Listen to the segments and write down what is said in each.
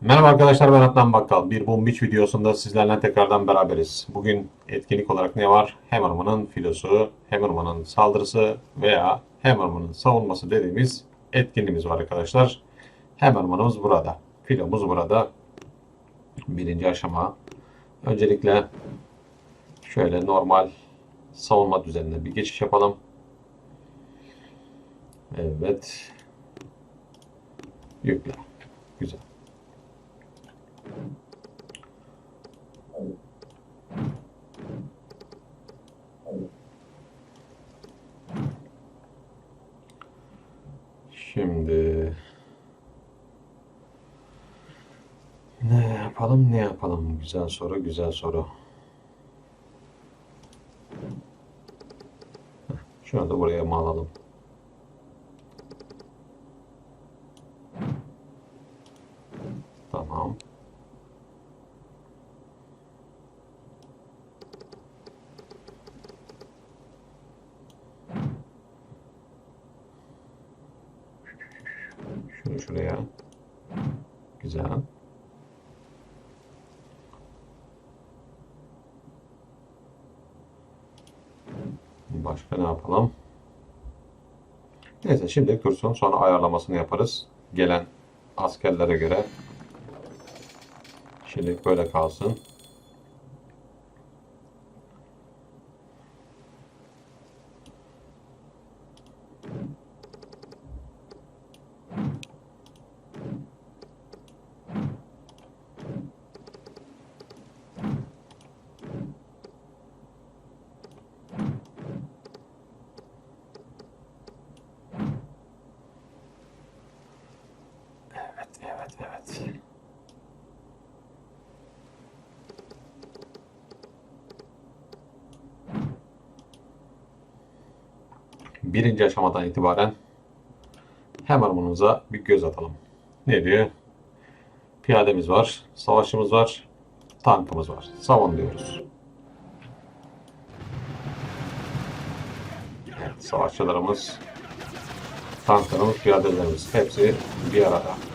Merhaba arkadaşlar ben Adnan Bakkal. Bir Beach videosunda sizlerle tekrardan beraberiz. Bugün etkinlik olarak ne var? Hammerman'ın filosu, Hammerman'ın saldırısı veya Hammerman'ın savunması dediğimiz etkinliğimiz var arkadaşlar. Hammerman'ımız burada. Filomuz burada. Birinci aşama. Öncelikle şöyle normal savunma düzenine bir geçiş yapalım. Evet. Yükle. Güzel. Şimdi ne yapalım ne yapalım? Güzel soru, güzel soru. Şunu da buraya mı alalım? Tamam. Şunu şuraya. Güzel. Başka ne yapalım? Neyse şimdi dursun sonra ayarlamasını yaparız. Gelen askerlere göre. Şimdilik böyle kalsın. Evet, evet. Birinci aşamadan itibaren Hammerman'ımıza bir göz atalım. Ne diyor? Piyademiz var, savaşçımız var, tankımız var. Savun diyoruz. Evet, savaşçılarımız, tanklarımız, piyadelerimiz hepsi bir arada.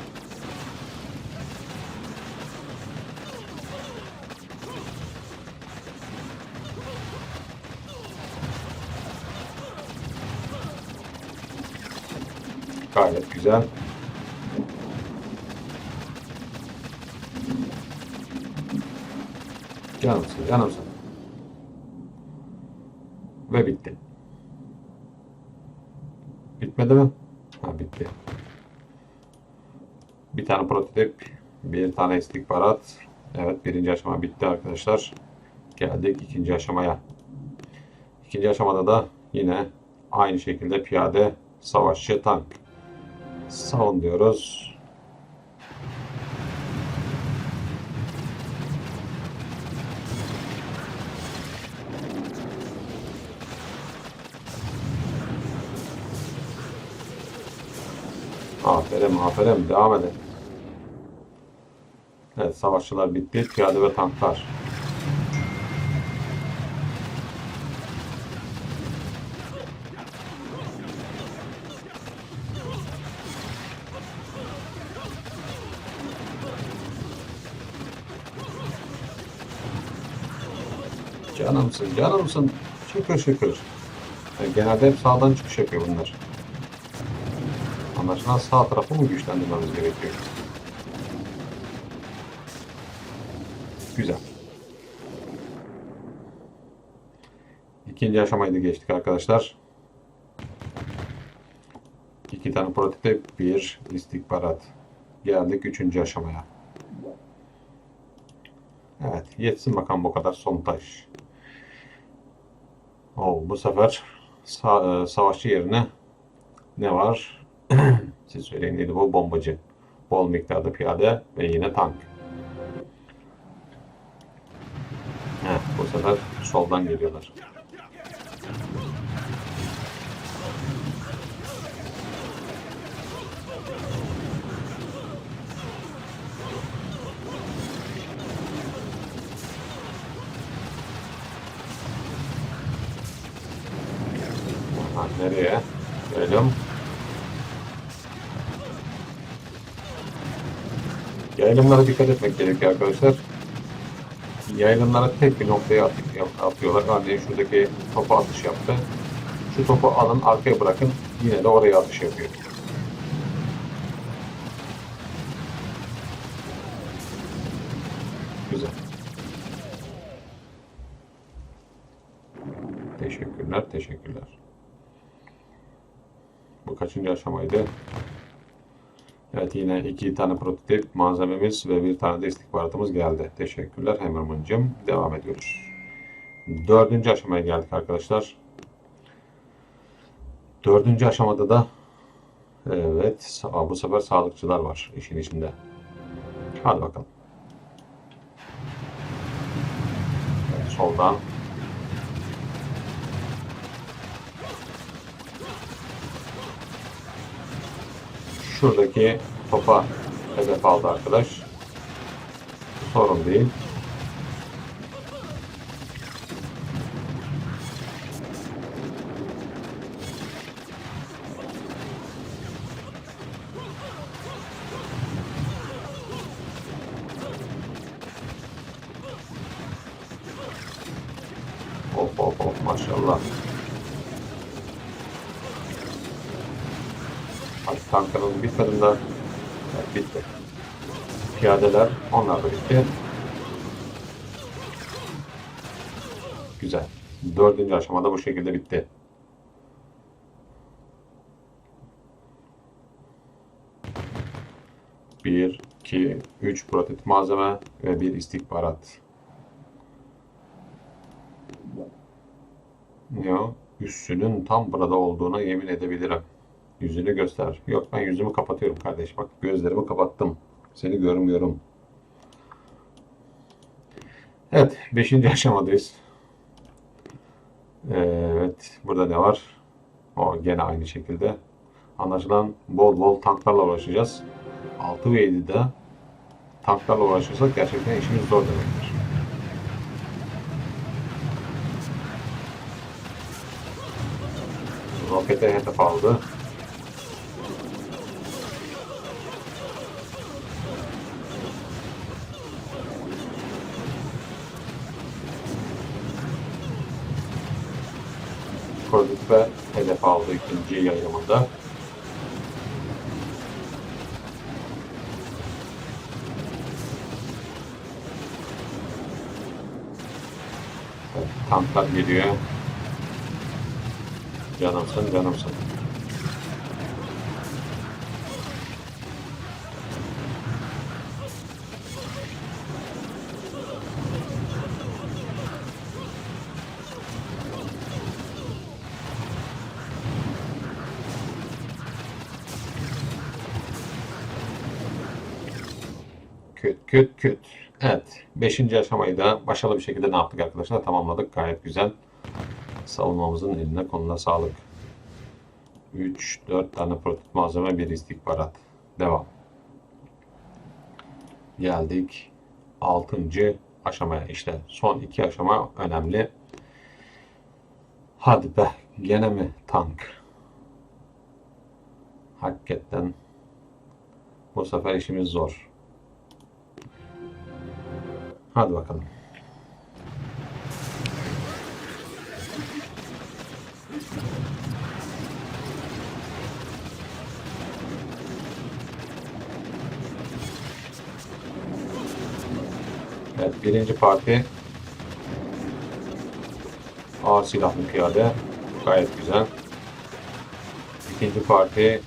Gayet güzel. Canımsın, canımsın. Ve bitti. Bitmedi mi? Ha bitti. Bir tane prototip, bir tane istihbarat. Evet birinci aşama bitti arkadaşlar. Geldik ikinci aşamaya. İkinci aşamada da yine aynı şekilde piyade, savaşçı, tank. Savun diyoruz. Aferin, aferin. Devam edin. Evet, savaşçılar bitti. Piyade ve tanklar. Canımsın, canımsın. Şükür şükür. Yani genelde hep sağdan çıkış yapıyor bunlar. Anlaşılan sağ tarafı mı güçlendirmemiz gerekiyor? Güzel. İkinci aşamayı da geçtik arkadaşlar. İki tane prototip, bir istihbarat. Geldik üçüncü aşamaya. Evet, yetsin bakalım bu kadar sontaj. Oo, bu sefer sa- e, savaşçı yerine ne var? Siz söyleyin neydi bu? Bombacı. Bol miktarda piyade ve yine tank. Heh, bu sefer soldan geliyorlar. Nereye? Görelim. Yayılımlara dikkat etmek gerekiyor arkadaşlar. Yayılımlara tek bir noktaya atıyorlar. Örneğin şuradaki topa atış yaptı. Şu topu alın arkaya bırakın. Yine de oraya atış yapıyor. Güzel. Teşekkürler, teşekkürler. Bu kaçıncı aşamaydı? Evet yine iki tane prototip malzememiz ve bir tane de istihbaratımız geldi. Teşekkürler Hammerman'cığım. Devam ediyoruz. Dördüncü aşamaya geldik arkadaşlar. Dördüncü aşamada da evet bu sefer sağlıkçılar var işin içinde. Hadi bakalım. Evet, soldan şuradaki topa hedef aldı arkadaş. Sorun değil. Hop hop hop maşallah. Bitmedi de. Evet, bitti. Piyadeler onlar da bitti. Güzel. Dördüncü aşamada bu şekilde bitti. Bir, iki, üç prototip malzeme ve bir istihbarat. Ya üssünün tam burada olduğuna yemin edebilirim. Yüzünü göster. Yok ben yüzümü kapatıyorum kardeş. Bak gözlerimi kapattım. Seni görmüyorum. Evet. Beşinci aşamadayız. Evet. Burada ne var? O gene aynı şekilde. Anlaşılan bol bol tanklarla uğraşacağız. 6 ve 7'de tanklarla uğraşırsak gerçekten işimiz zor demektir. Rokete hedef aldı. Koyduk ve hedef aldı ikinci yayılımında. Evet, tanklar geliyor. Canımsın, canımsın. Küt küt küt. Evet. Beşinci aşamayı da başarılı bir şekilde ne yaptık arkadaşlar? Tamamladık. Gayet güzel. Savunmamızın eline koluna sağlık. 3, 4 tane prototip malzeme, bir istihbarat. Devam. Geldik 6. aşamaya. İşte son iki aşama önemli. Hadi be. Gene mi tank? Hakikaten bu sefer işimiz zor. Hadi bakalım. Evet, birinci parti ağır silahlı piyade. Gayet güzel. İkinci parti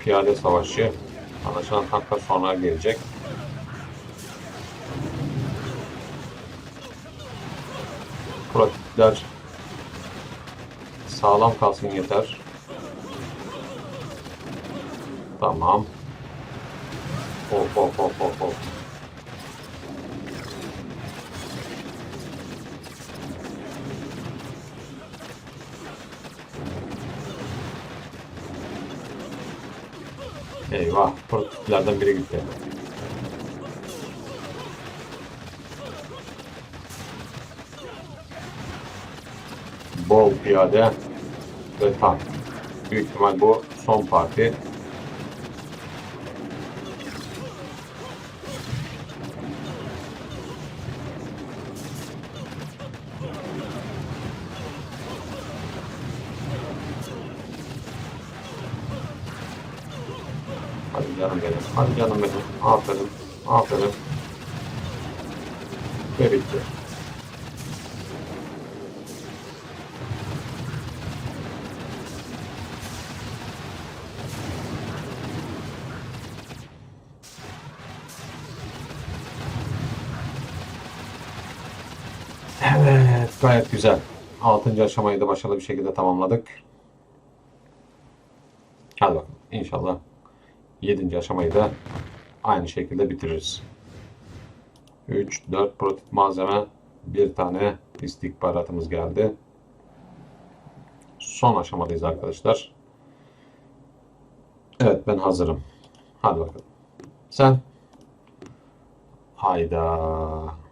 piyade savaşçı. Anlaşılan tanklar sonra gelecek. Prototipler sağlam kalsın yeter. Tamam. Hop hop hop hop hop. Eyvah, prototiplerden biri gitti. piyade ve tank. Büyük ihtimal bu son parti. Hadi canım benim, hadi canım benim. Aferin, aferin. Ve bitti. Evet, gayet güzel. Altıncı aşamayı da başarılı bir şekilde tamamladık. Hadi bakalım. İnşallah yedinci aşamayı da aynı şekilde bitiririz. 3, 4 prototip malzeme, bir tane istihbaratımız geldi. Son aşamadayız arkadaşlar. Evet ben hazırım. Hadi bakalım. Sen? Hayda.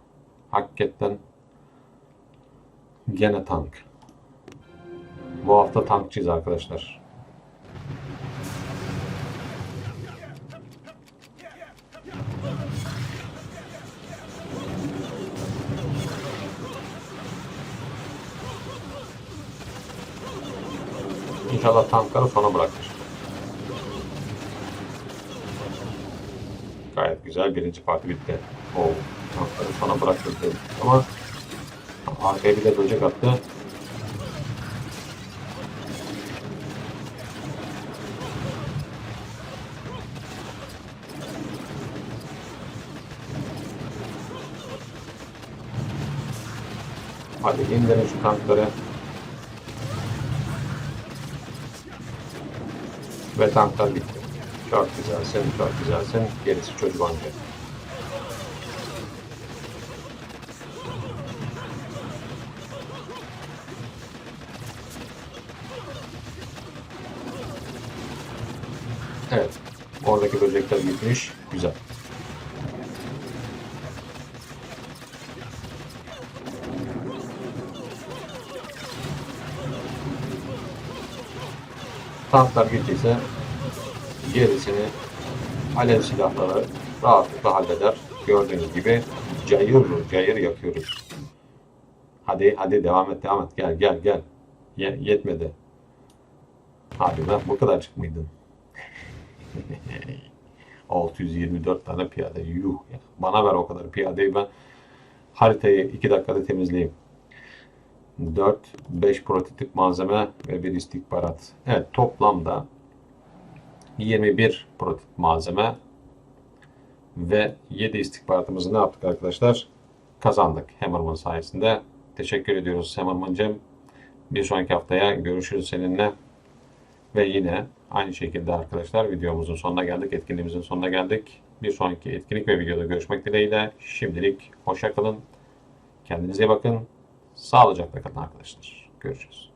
Hakikaten Gene tank. Bu hafta tankçıyız arkadaşlar. İnşallah tankları sona bırakır. Gayet güzel. Birinci parti bitti. Oo, tankları sona bıraktırdı. Ama Arkaya bir de böcek attı. Hadi indirin şu tankları. Ve tanklar bitti. Çok güzelsin, çok güzelsin. Gerisi çocuk ancak. Evet. Oradaki böcekler gitmiş. Güzel. Tanklar gittiyse gerisini alev silahları rahatlıkla halleder. Gördüğünüz gibi cayır cayır yakıyoruz. Hadi hadi devam et devam et gel gel gel. Ye- yetmedi. Hadi ben bu kadar çıkmaydın. 624 tane piyade. Yuh ya. Bana ver o kadar piyadeyi ben haritayı 2 dakikada temizleyeyim. 4, 5 prototip malzeme ve bir istihbarat. Evet toplamda 21 prototip malzeme ve 7 istihbaratımızı ne yaptık arkadaşlar? Kazandık Hammerman sayesinde. Teşekkür ediyoruz Hammerman'cığım. Bir sonraki haftaya görüşürüz seninle. Ve yine aynı şekilde arkadaşlar videomuzun sonuna geldik. Etkinliğimizin sonuna geldik. Bir sonraki etkinlik ve videoda görüşmek dileğiyle. Şimdilik hoşça kalın. Kendinize bakın. Sağlıcakla kalın arkadaşlar. Görüşürüz.